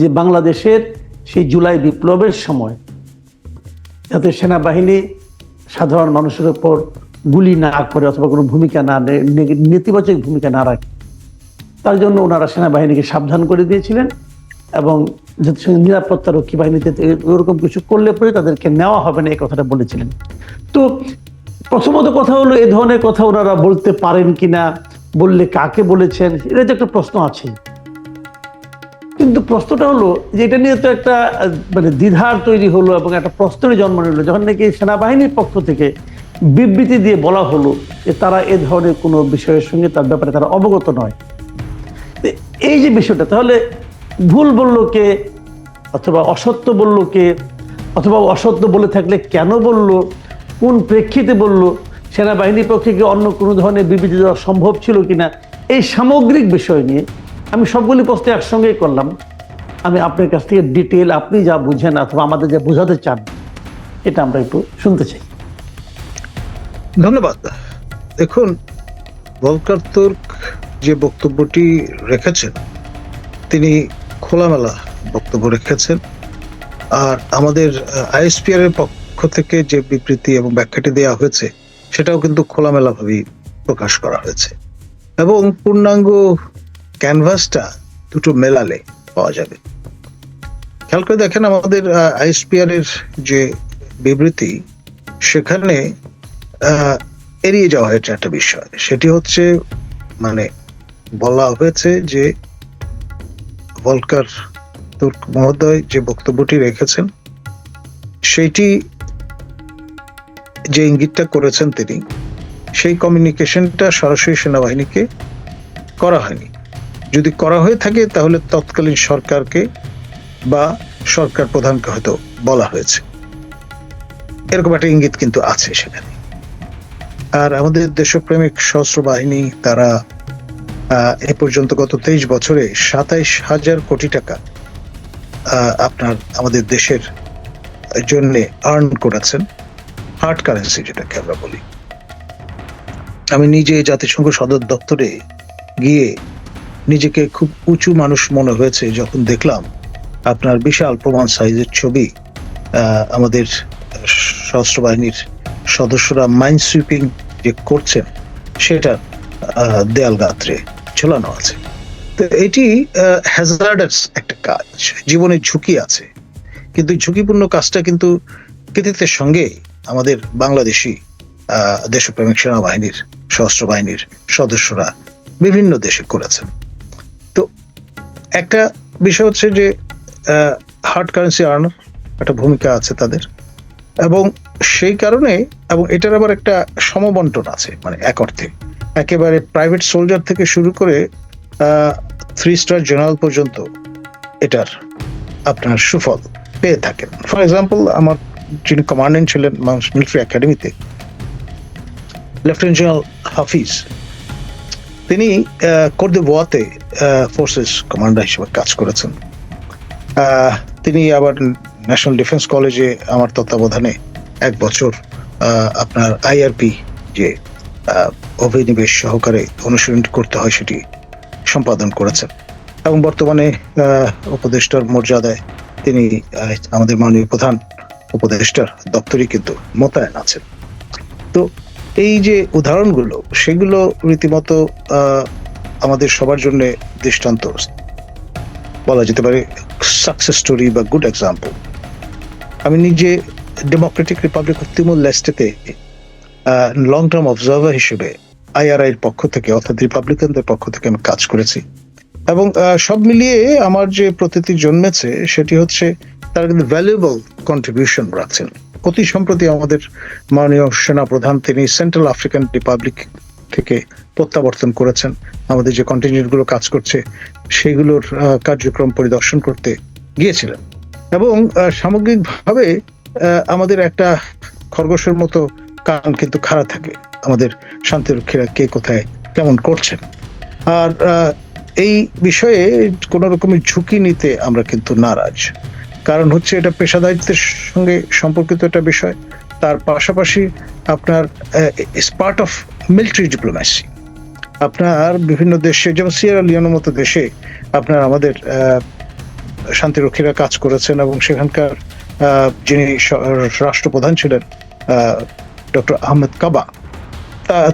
যে বাংলাদেশের সেই জুলাই বিপ্লবের সময় যাতে সেনাবাহিনী সাধারণ মানুষের ওপর গুলি না করে অথবা কোনো ভূমিকা না নেতিবাচক ভূমিকা না রাখে, তার জন্য ওনারা সেনাবাহিনীকে সাবধান করে দিয়েছিলেন এবং জাতিসংঘের নিরাপত্তা রক্ষী বাহিনীতে ওরকম কিছু করলে পরে তাদেরকে নেওয়া হবে না, এই কথাটা বলেছিলেন। তো প্রথমত কথা হলো, এ ধরনের কথা ওনারা বলতে পারেন কিনা, বললে কাকে বলেছেন, এটা তো একটা প্রশ্ন আছে। কিন্তু প্রশ্নটা হলো যে এটা নিয়ে তো একটা মানে দ্বিধার তৈরি হলো এবং একটা প্রশ্নের জন্ম নিল, যখন নাকি সেনাবাহিনীর পক্ষ থেকে বিবৃতি দিয়ে বলা হলো যে তারা এ ধরনের কোনো বিষয়ের সঙ্গে তার ব্যাপারে তারা অবগত নয়। এই যে বিষয়টা, তাহলে ভুল বলল কে অথবা অসত্য বলল কে? অথবা অসত্য বলে থাকলে কেন বলল? কোন প্রেক্ষিতে বলল? সেনাবাহিনীর পক্ষে কি অন্য কোনো ধরনের বিবৃতি দেওয়া সম্ভব ছিল কিনা? এই সামগ্রিক বিষয় নিয়ে আমি সবগুলি প্রশ্ন একসঙ্গেই করলাম। আমি আপনার কাছ থেকে ডিটেল আপনি যা বুঝেন অথবা আমাদের যা বোঝাতে চান, এটা আমরা একটু শুনতে চাই। ধন্যবাদ। দেখুন ভলকার তুর্ক যে বক্তব্যটি রেখেছেন, তিনি খোলামেলা বক্তব্য রেখেছেন। আর আমাদের আইএসপিআর এর পক্ষ থেকে যে বিবৃতি এবং ব্যাখ্যাটি দেওয়া হয়েছে, সেটাও কিন্তু খোলামেলা ভাবেই প্রকাশ করা হয়েছে। এবং পূর্ণাঙ্গ ক্যানভাসটা দুটো মেলালে পাওয়া যাবে। খেয়াল করে দেখেন আমাদের আইএসপিআর এর যে বিবৃতি, সেখানে এড়িয়ে যাওয়া হয়েছে একটা বিষয়। সেটি হচ্ছে মানে বলা হয়েছে যে ভলকার তুর্ক মহোদয় যে বক্তব্যটি রেখেছেন সেইটি যে ইঙ্গিতটা করেছেন তিনি, সেই কমিউনিকেশনটা সরাসরি সেনাবাহিনীকে করা হয়নি। যদি করা হয়ে থাকে, তাহলে তৎকালীন সরকারকে বা সরকার প্রধানকে হয়তো বলা হয়েছে। এরকম একটা ইঙ্গিত কিন্তু আছে সেখানে। আর আমাদের দেশপ্রেমিক সশস্ত্র বাহিনী, তারা এ পর্যন্ত গত তেইশ বছরে সাতাইশ হাজার কোটি টাকা আপনার আমাদের দেশের জন্য আর্ন করেছেন। হার্ড কারেন্সি যেটাকে আমরা বলি। আমি নিজে জাতিসংঘ সদর দপ্তরে গিয়ে নিজেকে খুব উঁচু মানুষ মনে হয়েছে যখন দেখলাম আপনার বিশাল প্রমাণ সাইজের ছবি আমাদের সশস্ত্র বাহিনীর সদস্যরা মাইন্ড সুইপিং যে করছেন সেটা দেয়াল গাত্রে ঝোলানো আছে। তো এটি হ্যাজার্ডাস একটা কাজ। জীবনের ঝুঁকি আছে। কিন্তু ঝুঁকিপূর্ণ কাজটা কিন্তু কৃতিত্বের সঙ্গে আমাদের বাংলাদেশি দেশপ্রেমিক সেনাবাহিনীর, সশস্ত্র বাহিনীর সদস্যরা বিভিন্ন দেশে করেছেন। একটা বিষয় হচ্ছে যে হার্ড কারেন্সি আর্নার একটা ভূমিকা আছে তাদের। এবং সেই কারণে, এবং এটার আবার একটা সমবন্টন আছে মানে এক অর্থে। একেবারে প্রাইভেট সোলজার থেকে শুরু করে থ্রি স্টার জেনারেল পর্যন্ত এটার আপনার সুফল পেয়ে থাকেন। ফর এক্সাম্পল আমার যিনি কমান্ডেন্ট ছিলেন মিলিটারি একাডেমিতে লেফটেন্যান্ট জেনারেল হাফিজ তিনি কোর্দে বোয়াতে ফোর্সেস কমান্ডার হিসেবে কাজ করেছেন। তিনি আবার ন্যাশনাল ডিফেন্স কলেজে আমার তত্ত্বাবধানে এক বছর আপনার আইআরপি যে অভিনিবেশ সহকারে অনুশীলন করতে হয় সেটি সম্পাদন করেছেন। এবং বর্তমানে উপদেষ্টার মর্যাদায় তিনি আমাদের মাননীয় প্রধান উপদেষ্টার দপ্তরই কিন্তু মোতায়েন আছেন। তো এই যে উদাহরণগুলো, সেগুলো রীতিমতো আমাদের সবার জন্য দৃষ্টান্ত। বলা যেতে পারে সাকসেস স্টোরি বা গুড এক্সাম্পল আমি নিজে ডেমোক্রেটিক রিপাবলিক অফ তিমুর লেস্টেতে লং টার্ম অবজার্ভার হিসেবে আইআরআই এর পক্ষ থেকে, অর্থাৎ রিপাবলিকানদের পক্ষ থেকে আমি কাজ করেছি। এবং সব মিলিয়ে আমার যে প্রতীতি জন্মেছে, সেটি হচ্ছে তারা কিন্তু ভ্যালুয়েবল কন্ট্রিবিউশন রাখছেন। অতি সম্প্রতি আমাদের মাননীয় সেনা প্রধান তিনি সেন্ট্রাল আফ্রিকান রিপাবলিক থেকে প্রত্যাবর্তন করেছেন। আমাদের যে কন্টিনিউটগুলো কাজ করছে, সেগুলোর কার্যক্রম পরিদর্শন করতে গিয়েছিলেন। এবং সামগ্রিকভাবে আমাদের একটা খরগোশের মতো কান কিন্তু খাড়া থাকে। আমাদের শান্তিরক্ষীরা কে কোথায় কেমন করছেন। আর এই বিষয়ে কোনো রকমের ঝুঁকি নিতে আমরা কিন্তু নারাজ। কারণ হচ্ছে এটা পেশাদারিত্বের সঙ্গে সম্পর্কিত একটা বিষয়। তার পাশাপাশি আপনার পার্ট অফ মিলিটারি ডিপ্লোম্যাসি আপনার বিভিন্ন দেশে, যেমন সিয়ারা লিওনের মতো দেশে আপনার আমাদের শান্তিরক্ষীরা কাজ করেছেন এবং সেখানকার যিনি রাষ্ট্রপ্রধান ছিলেন ডক্টর আহমেদ কাবা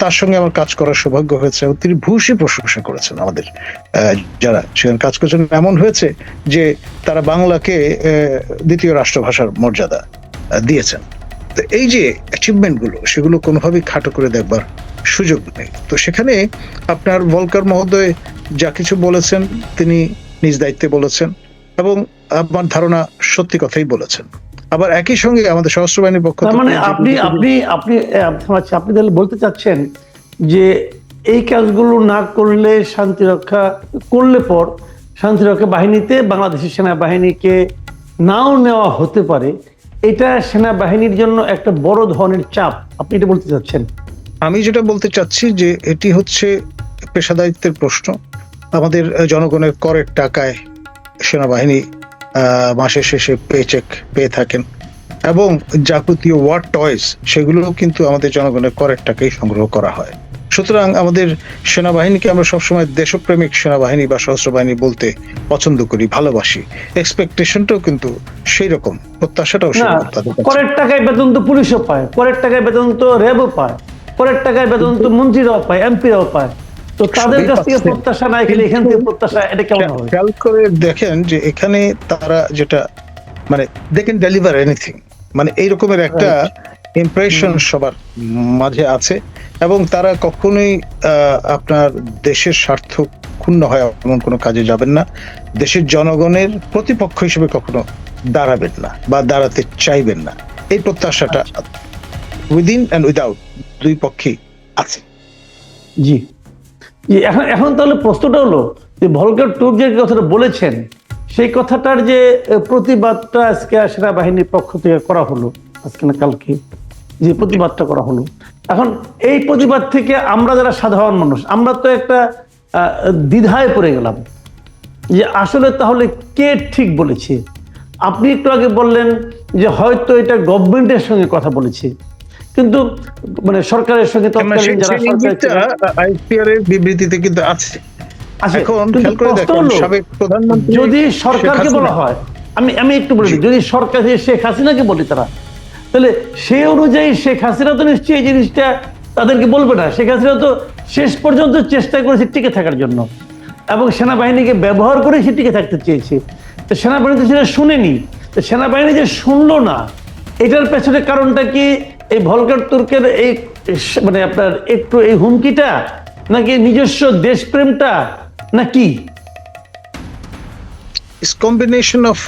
তার সঙ্গে আমার কাজ করার সৌভাগ্য হয়েছে। এবং তিনি ভূয়সী প্রশংসা করেছেন আমাদের। যারা সেখানে কাজ করেছেন, এমন হয়েছে যে তারা বাংলাকে দ্বিতীয় রাষ্ট্রভাষার মর্যাদা দিয়েছেন। তো এই যে অ্যাচিভমেন্টগুলো সেগুলো কোনোভাবেই খাটো করে দেখবার সুযোগ নেই। তো সেখানে আপনার ভলকার মহোদয় যা কিছু বলেছেন, তিনি নিজ দায়িত্বে বলেছেন এবং আমার ধারণা সত্যি কথাই বলেছেন। আবার একই সঙ্গে আমাদের সশস্ত্র বাহিনীর পক্ষ থেকে মানে আপনি আপনি আপনি আচ্ছা, আপনি তাহলে বলতে চাচ্ছেন যে এই কাজগুলো না করলে শান্তি রক্ষা করলে পর শান্তি রক্ষা বাহিনীতে বাংলাদেশের সেনাবাহিনীকে নাও নেওয়া হতে পারে এটা সেনাবাহিনীর জন্য একটা বড় ধরনের চাপ। আপনি এটা বলতে চাচ্ছেন? আমি যেটা বলতে চাচ্ছি যে এটি হচ্ছে পেশাদারিত্বের প্রশ্ন। আমাদের জনগণের করের টাকায় সেনাবাহিনী মাসের শেষে পে চেক পেয়ে থাকেন। এবং যাবতীয় ওয়ার টয়েস সেগুলোও কিন্তু আমাদের জনগণের করের টাকাই সংগ্রহ করা হয়। সুতরাং আমাদের সেনাবাহিনীকে আমরা সবসময় দেশপ্রেমিক সেনাবাহিনী বা সশস্ত্র বাহিনী বলতে পছন্দ করি ভালোবাসি। এক্সপেকটেশনটাও কিন্তু সেই রকম প্রত্যাশাটাও। করের টাকায় বেতন তো পুলিশও পায় করের টাকায় বেতন তো র্যাবও পায় করের টাকায় বেতন তো মন্ত্রীরাও পায় এমপিরাও পায়। তো তাদের কাছ থেকে প্রত্যাশা নাই খেলে এখান থেকে প্রত্যাশা এটা কেমন হবে? খেয়াল করে দেখেন যে এখানে তারা যেটা মানে দে ক্যান ডেলিভার এনিথিং মানে এই রকমের একটা ইমপ্রেশন সবার মাঝে আছে এবং তারা কখনোই আপনার দেশের স্বার্থ ক্ষুণ্ণ হয় এমন কোনো কাজে যাবেন না। দেশের জনগণের প্রতিপক্ষ হিসেবে কখনো দাঁড়াবেন না বা দাঁড়াতে চাইবেন না। এই প্রত্যাশাটা উইদিন অ্যান্ড উইদাউট দুই পক্ষেই আছে। জি। এখন এখন তাহলে প্রশ্নটা হলো যে ভলকার টুর যে কথাটা বলেছেন, সেই কথাটার যে প্রতিবাদটা আজকে সেনাবাহিনীর পক্ষ থেকে করা হলো, আজকে না কালকে, যে প্রতিবাদটা করা হলো। এখন এই প্রতিবাদ থেকে আমরা যারা সাধারণ মানুষ, আমরা তো একটা দ্বিধায় পড়ে গেলাম যে আসলে তাহলে কে ঠিক বলেছে? আপনি একটু আগে বললেন যে হয়তো এটা গভর্নমেন্টের সঙ্গে কথা বলেছে। কিন্তু মানে সরকারের সঙ্গে তৎকালীন যারা সরকার আইপিআর এর বিবৃতিতে কিন্তু আছে। যদি সরকারকে বলা হয় আমি আমি একটু বলি যদি সরকার শেখ হাসিনাকে বলি তারা তাহলে সেই অনুযায়ী শেখ হাসিনা তো নিশ্চয়ই এই জিনিসটা তাদেরকে বলবে না। শেখ হাসিনা তো শেষ পর্যন্ত চেষ্টা করেছে টিকে থাকার জন্য এবং সেনাবাহিনীকে ব্যবহার করে সে টিকে থাকতে চেয়েছে। তো সেনাবাহিনী তো সেটা শুনেনি। তো সেনাবাহিনী যে শুনলো না এটার পেছনে কারণটা কি? এই ভলকার তুর্কের এই মানে আপনার একটু এই হুমকিটা নাকি নিজস্ব দেশপ্রেমটা না কি? ইস কম্বিনেশন অফ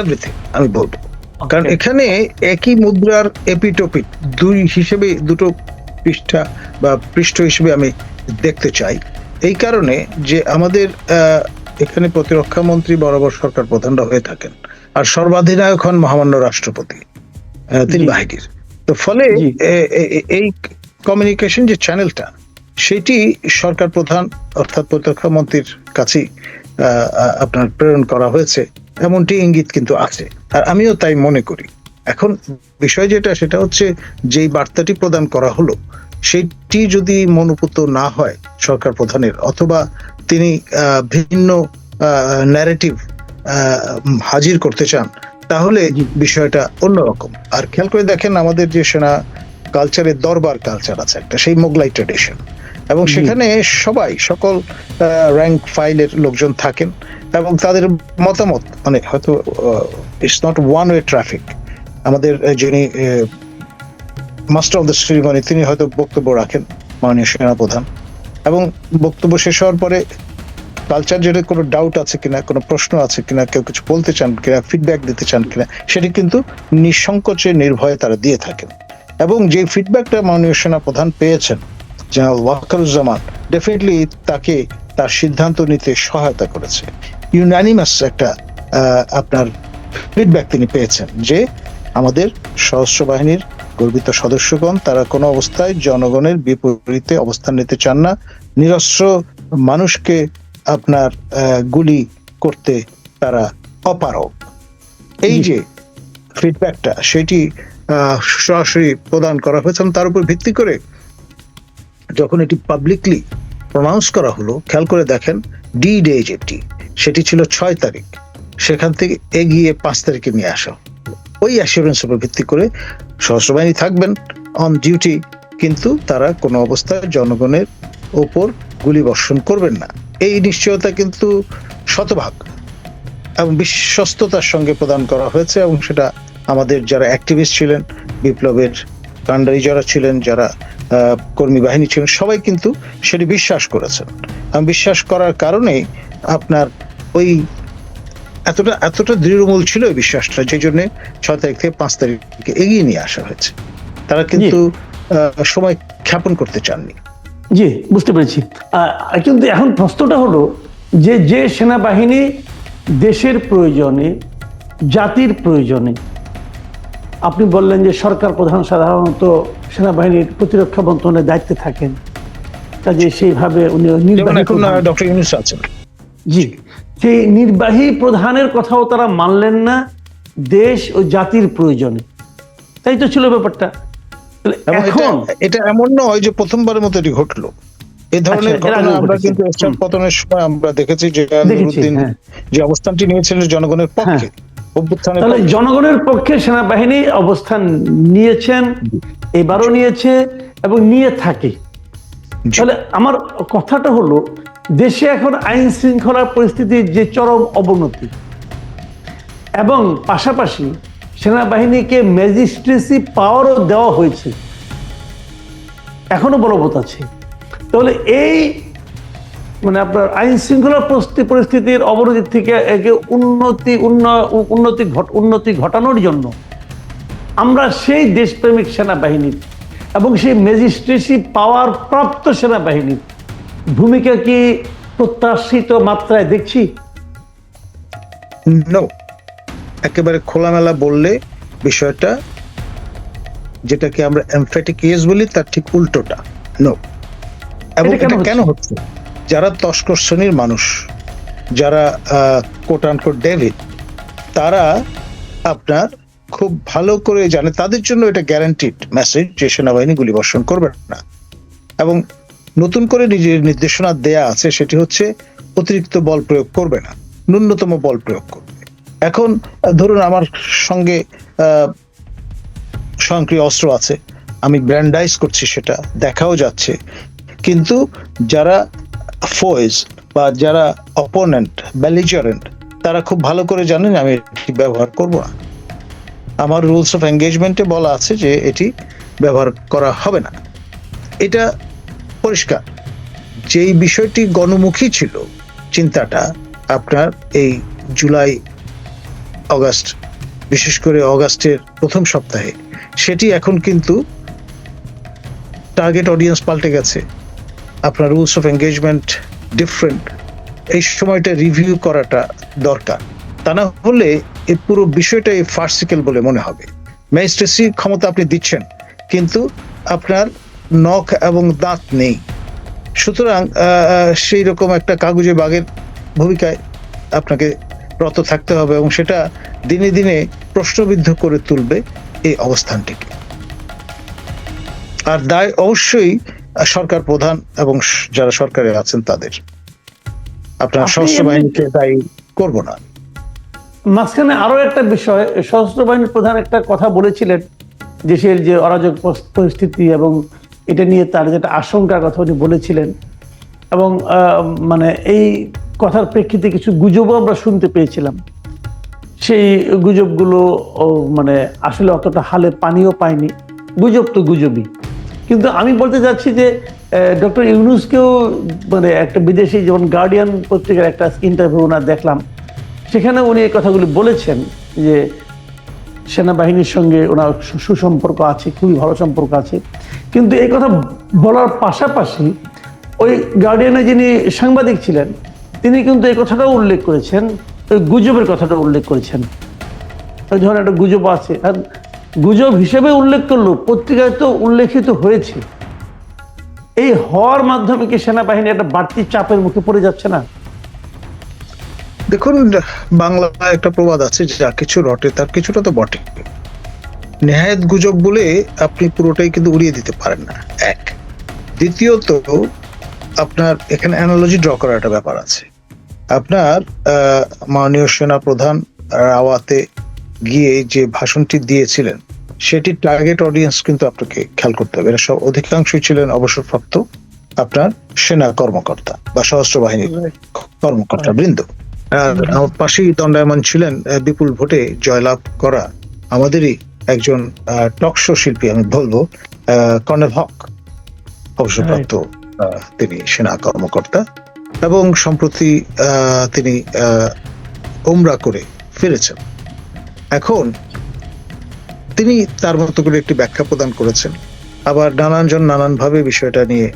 এভরিথিং আমি বলব। কারণ এখানে একই মুদ্রার এপিটোপিট দুই হিসেবে দুটো পৃষ্ঠা বা পৃষ্ঠ হিসেবে আমি দেখতে চাই। এই কারণে যে আমাদের আহ, এখানে প্রতিরক্ষা মন্ত্রী বরাবর সরকার প্রধানরা হয়ে থাকেন আর সর্বাধিনায়ক হন মহামান্য রাষ্ট্রপতি। তিনি। বাহিনীর। তো ফলে এই কমিউনিকেশন যে চ্যানেলটা সেটি সরকার প্রধান অর্থাৎ প্রতিরক্ষা মন্ত্রীর কাছেই আহ, আপনার প্রেরণ করা হয়েছে। এমনটি ইঙ্গিত কিন্তু আছে। আর আমিও তাই মনে করি। এখন বিষয় যেটা সেটা হচ্ছে যেই বার্তাটি প্রদান করা হলো সেটি যদি মনোপুত না হয় সরকার প্রধানের অথবা তিনি আহ, ভিন্ন ন্যারেটিভ হাজির করতে চান তাহলে বিষয়টা অন্যরকম। আর খেয়াল করে দেখেন আমাদের যে সেনা কালচারের দরবার কালচার আছে একটা সেই মোগলাই ট্রেডিশন এবং সেখানে সবাই সকল র্যাঙ্ক ফাইলের লোকজন থাকেন এবং তাদের মতামত মানে হয়তো it's not one way traffic আমাদের যিনি মাস্টার অফ দ্য সেরিমনি তিনি হয়তো বক্তব্য রাখেন মাননীয় সেনাপ্রধান। এবং বক্তব্য শেষ হওয়ার পরে কালচার কোনো ডাউট আছে কিনা, কোনো প্রশ্ন আছে কিনা, কেউ কিছু বলতে চান কিনা ফিডব্যাক দিতে চান কিনা, সেটি কিন্তু নিঃসংকোচে নির্ভয়ে তারা দিয়ে থাকেন। এবং যে ফিডব্যাকটা মাননীয় সেনা প্রধান পেয়েছেন, জেনারেল ওয়াকারুজ্জামান ডেফিনেটলি তাকে তার সিদ্ধান্ত নিতে সহায়তা করেছে। ইউনানিমাস একটা আপনার ফিডব্যাক তিনি পেয়েছেন যে আমাদের সশস্ত্র বাহিনীর গর্বিত সদস্যগণ, তারা কোনো অবস্থায় জনগণের বিপরীতে অবস্থান নিতে চান না। নিরস্ত্র মানুষকে আপনার গুলি করতে তারা অপারক এই যে ফিডব্যাকটা সেটি সরাসরি প্রদান করা হয়েছে তার উপর ভিত্তি করে যখন এটি পাবলিকলি প্রনাউন্স করা হলো খেয়াল করে দেখেন ডি ডে যেটি সেটি ছিল ছয় তারিখ। সেখান থেকে এগিয়ে পাঁচ তারিখে নিয়ে আসা ওই অ্যাসুরেন্স উপর ভিত্তি করে সশস্ত্র বাহিনী থাকবেন অন ডিউটি কিন্তু তারা কোনো অবস্থায় জনগণের ওপর গুলি বর্ষণ করবেন না। এই নিশ্চয়তা কিন্তু শতভাগ এবং বিশ্বস্ততার সঙ্গে প্রদান করা হয়েছে এবং সেটা আমাদের যারা অ্যাক্টিভিস্ট ছিলেন বিপ্লবের কাণ্ডারি যারা ছিলেন যারা কর্মী বাহিনী ছিলেন সবাই কিন্তু সেটি বিশ্বাস করেছেন। এবং বিশ্বাস করার কারণেই আপনার ওই এতটা এতটা দৃঢ়মূল ছিল এই বিশ্বাসটা যে জন্য ছয় তারিখ থেকে পাঁচ তারিখকে এগিয়ে নিয়ে আসা হয়েছে। তারা কিন্তু সময় খ্যাপন করতে চাননি। জি বুঝতে পেরেছি। কিন্তু এখন প্রশ্নটা হলো যে যে সেনাবাহিনী দেশের প্রয়োজনে জাতির প্রয়োজনে আপনি বললেন যে সরকার প্রধান সাধারণত সেনাবাহিনীর প্রতিরক্ষা মন্ত্রণালয়ের দায়িত্বে থাকেন কাজে সেইভাবে উনি। ডক্টর ইউনুস আছেন। জি সেই নির্বাহী প্রধানের কথাও তারা মানলেন না দেশ ও জাতির প্রয়োজনে। তাই তো ছিল ব্যাপারটা। এখন এটা এমন নয় যে প্রথমবার মতো এটি ঘটলো। এই ধরনের আচ্ছা, ঘটনা আমরা কিন্তু এরশাদ পতনের সময় আমরা দেখেছি যে নুরুদ্দিন হ্যাঁ। যে অবস্থানটি নিয়েছিলেন জনগণের পক্ষে তাহলে জনগণের পক্ষে সেনাবাহিনী অবস্থান নিয়েছেন এবারও নিয়েছে এবং নিয়ে থাকে। তাহলে আমার কথাটা হলো দেশে এখন আইন শৃঙ্খলার পরিস্থিতির যে চরম অবনতি। এবং পাশাপাশি সেনাবাহিনীকে ম্যাজিস্ট্রেসি পাওয়ারও দেওয়া হয়েছে। এখনও বলবৎ আছে। তাহলে এই মানে আপনার আইন শৃঙ্খলা পরিস্থিতি- পরিস্থিতির অবনতি থেকে একে উন্নতি, উন্ন- উন্নতি উন্নতি ঘটানোর জন্য আমরা সেই দেশপ্রেমিক সেনাবাহিনীর এবং সেই ম্যাজিস্ট্রেসি পাওয়ার প্রাপ্ত সেনাবাহিনীর ভূমিকা কি প্রত্যাশিত মাত্রায় দেখছি? নো একেবারে খোলামেলা বললে বিষয়টা যেটাকে আমরা এমফ্যাটিক ইয়েস বলি তার ঠিক উল্টোটা। নো এবং এটা কেন এটা কেন হচ্ছে? যারা তস্কর শ্রেণির মানুষ যারা কোট আনকোট ডেভিড তারা আপনার খুব ভালো করে জানে তাদের জন্য এটা গ্যারান্টিড মেসেজ যে সেনাবাহিনী গুলি বর্ষণ করবে না। এবং নতুন করে নিজের নির্দেশনা দেয়া আছে সেটি হচ্ছে অতিরিক্ত বল প্রয়োগ করবে না ন্যূনতম বল প্রয়োগ করবে। এখন, ধরুন আমার সঙ্গে স্বয়ংক্রিয় অস্ত্র আছে। আমি ব্র্যান্ডাইজ করছি সেটা, দেখাও যাচ্ছে। কিন্তু যারা ফোয়েজ বা যারা অপোনেন্ট ব্যালিজারেন্ট তারা খুব ভালো করে জানেন আমি এটি ব্যবহার করব না। আমার রুলস অফ এঙ্গেজমেন্টে বলা আছে যে এটি ব্যবহার করা হবে না। এটা পরিষ্কার। যেই বিষয়টি গণমুখী ছিল, চিন্তাটা আপনার এই জুলাই অগাস্ট, বিশেষ করে অগাস্টের প্রথম সপ্তাহে, সেটি এখন কিন্তু টার্গেট অডিয়েন্স পাল্টে গেছে। আপনার রুলস অফ এঙ্গেজমেন্ট ডিফারেন্ট এই সময়টা রিভিউ করাটা দরকার। তা না হলে এই পুরো বিষয়টাই ফার্সিক্যাল বলে মনে হবে। ম্যাজিস্ট্রেসি ক্ষমতা আপনি দিচ্ছেন, কিন্তু আপনার নখ এবং দাঁত নেই। সুতরাং সেই রকম একটা কাগজে বাগের ভূমিকায় আপনাকে রত থাকতে হবে এবং সেটা দিনে দিনে প্রশ্নবিদ্ধ করে তুলবে এই অবস্থানটিকে। আর দায় অবশ্যই সরকার প্রধান এবং যারা সরকারে আছেন তাদের। আপনার সশস্ত্র বাহিনীকে দায়ী করব না। মাঝখানে আরও একটা বিষয় সশস্ত্র বাহিনীর প্রধান একটা কথা বলেছিলেন দেশের যে অরাজক পরিস্থিতি এবং এটা নিয়ে তার যেটা আশঙ্কার কথা উনি বলেছিলেন। এবং আহ, মানে এই কথার প্রেক্ষিতে কিছু গুজবও আমরা শুনতে পেয়েছিলাম। সেই গুজবগুলো মানে আসলে অতটা হালে পানিও পায়নি। গুজব তো গুজবই। কিন্তু আমি বলতে চাচ্ছি যে ডক্টর ইউনুসকেও মানে একটা বিদেশি যেমন গার্ডিয়ান পত্রিকার একটা ইন্টারভিউ ওনার দেখলাম। সেখানে উনি এই কথাগুলি বলেছেন যে, সেনাবাহিনীর সঙ্গে ওনার সুসম্পর্ক আছে, খুবই ভালো সম্পর্ক আছে। কিন্তু এই কথা বলার পাশাপাশি ওই গার্ডিয়ানে যিনি সাংবাদিক ছিলেন তিনি কিন্তু এই কথাটাও উল্লেখ করেছেন গুজবের কথাটা উল্লেখ করেছেন। ধরনের একটা গুজব আছে। আর গুজব হিসেবে উল্লেখ করল পত্রিকায় তো উল্লেখিত হয়েছে। এই হওয়ার মাধ্যমে কি সেনাবাহিনী একটা বাড়তি চাপের মুখে পড়ে যাচ্ছে না? দেখুন, বাংলায় একটা প্রবাদ আছে, যা কিছু রটে তার কিছুটা তো বটে। নেহায়ত গুজব বলে আপনি পুরোটাই কিন্তু উড়িয়ে দিতে পারেন না। এক। দ্বিতীয়ত, আপনার এখানে অ্যানালজি ড্র করার একটা ব্যাপার আছে। আপনার আহ, মাননীয় সেনা প্রধান রাওয়াতে গিয়ে যে ভাষণটি দিয়েছিলেন সেটি টার্গেট অডিয়েন্স কিন্তু আপনাকে খেয়াল করতে হবে। এরা সব অধিকাংশই ছিলেন অবসরপ্রাপ্ত আপনার সেনা কর্মকর্তা বা সশস্ত্র বাহিনীর কর্মকর্তা বৃন্দ। আর আমার পাশেই দণ্ডায়মান ছিলেন বিপুল ভোটে জয়লাভ করা আমাদেরই একজন টকশো শিল্পী আমি বলব আহ, কর্নেল হক অবসরপ্রাপ্ত তিনি সেনা কর্মকর্তা। এবং সম্প্রতি তিনি ওমরা করে ফিরেছেন। এখন তিনি তার মতো করে একটি ব্যাখ্যা প্রদান করেছেন। আবার নানানজন নানানভাবে বিষয়টা নিয়ে